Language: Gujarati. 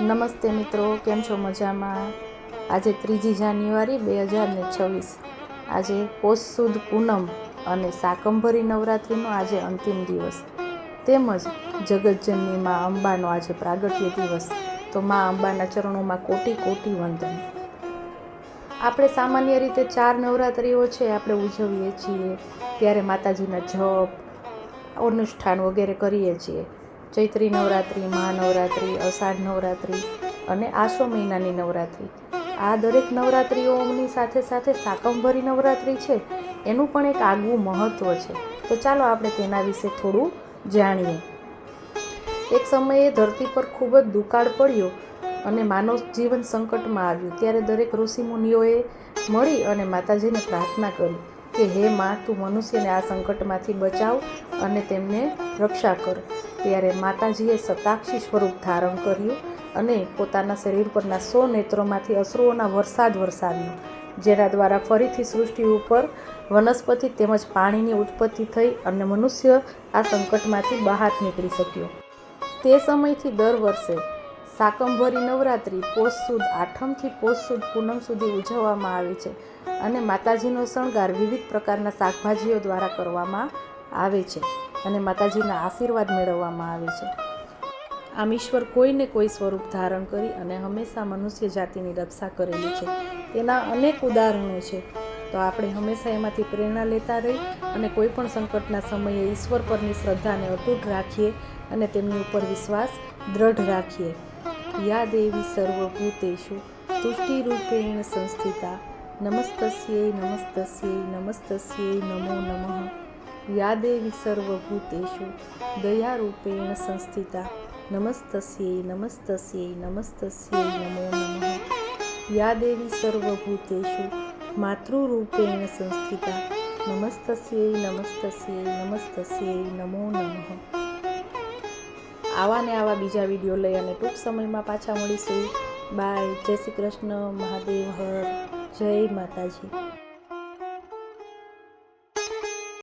નમસ્તે મિત્રો, કેમ છો મજામાં? આજે ત્રીજી જાન્યુઆરી બે હજાર ને છવ્વીસ. આજે પોષ સુદ પૂનમ અને શાકંભરી નવરાત્રિનો આજે અંતિમ દિવસ. તેમજ જગતજનની મા અંબાનો આજે પ્રાગટ્ય દિવસ. તો મા અંબાના ચરણોમાં કોટી કોટી વંદન. આપણે સામાન્ય રીતે ચાર નવરાત્રિઓ છે, આપણે ઉજવીએ છીએ. ત્યારે માતાજીના જપ, અનુષ્ઠાન વગેરે કરીએ છીએ. ચૈત્રી નવરાત્રિ, મહાનવરાત્રિ, અષાઢ નવરાત્રિ અને આસો મહિનાની નવરાત્રિ. આ દરેક નવરાત્રિઓની સાથે સાથે શાકંભરી નવરાત્રિ છે. એનું પણ એક આગવું મહત્ત્વ છે. તો ચાલો આપણે તેના વિશે થોડું જાણીએ. એક સમયે ધરતી પર ખૂબ જ દુકાળ પડ્યો અને માનવ જીવન સંકટમાં આવ્યું. ત્યારે દરેક ઋષિમુનિઓએ મળી અને માતાજીને પ્રાર્થના કરી કે, હે માં, તું મનુષ્યને આ સંકટમાંથી બચાવ અને તેમને રક્ષા કર. ત્યારે માતાજીએ સતાક્ષી સ્વરૂપ ધારણ કર્યું અને પોતાના શરીર પરના સો નેત્રોમાંથી અશ્રુઓના વરસાદ વરસાવ્યો, જેના દ્વારા ફરીથી સૃષ્ટિ ઉપર વનસ્પતિ તેમજ પાણીની ઉત્પત્તિ થઈ અને મનુષ્ય આ સંકટમાંથી બહાર નીકળી શક્યો. તે સમયથી દર વર્ષે શાકંભરી નવરાત્રિ પોષ સુદ આઠમથી પોષ સુદ પૂનમ સુધી ઉજવવામાં આવે છે અને માતાજીનો શણગાર વિવિધ પ્રકારના શાકભાજીઓ દ્વારા કરવામાં આવે છે. અને માતાજીના આશીર્વાદ મેળવવામાં આવે છે. આમ ઈશ્વર કોઈને કોઈ સ્વરૂપ ધારણ કરી અને હંમેશા મનુષ્ય જાતિની રક્ષા કરેલી છે. તેના અનેક ઉદાહરણો છે. તો આપણે હંમેશા એમાંથી પ્રેરણા લેતા રહી અને કોઈ પણ સંકટના સમયે ઈશ્વર પરની શ્રદ્ધાને અતૂટ રાખીએ અને તેમની ઉપર વિશ્વાસ દ્રઢ રાખીએ. યા દેવી સર્વભૂતેશુ તુષ્ટિરૂપેણ સંસ્થિતા, નમસ્તસ્યૈ નમસ્તસ્યૈ નમસ્તસ્યૈ નમો નમઃ. યા દેવી સર્વભૂતેષુ દયારૂપેણ સંસ્થિતા નમસ્તસ્યે નમસ્તસ્યે નમસ્તસ્યે નમો નમઃ યાદે સર્વભૂતેષુ માતૃરૂપેણ સંસ્થિતા નમસ્તસ્યૈ નમસ્તસ્યે નમસ્તસ્યે નમો નમઃ આવા ને આવા બીજા વીડિયો લઈ અને ટૂંક સમયમાં પાછા મળીશું બાય જય શ્રી કૃષ્ણ મહાદેવ હર જય માતાજી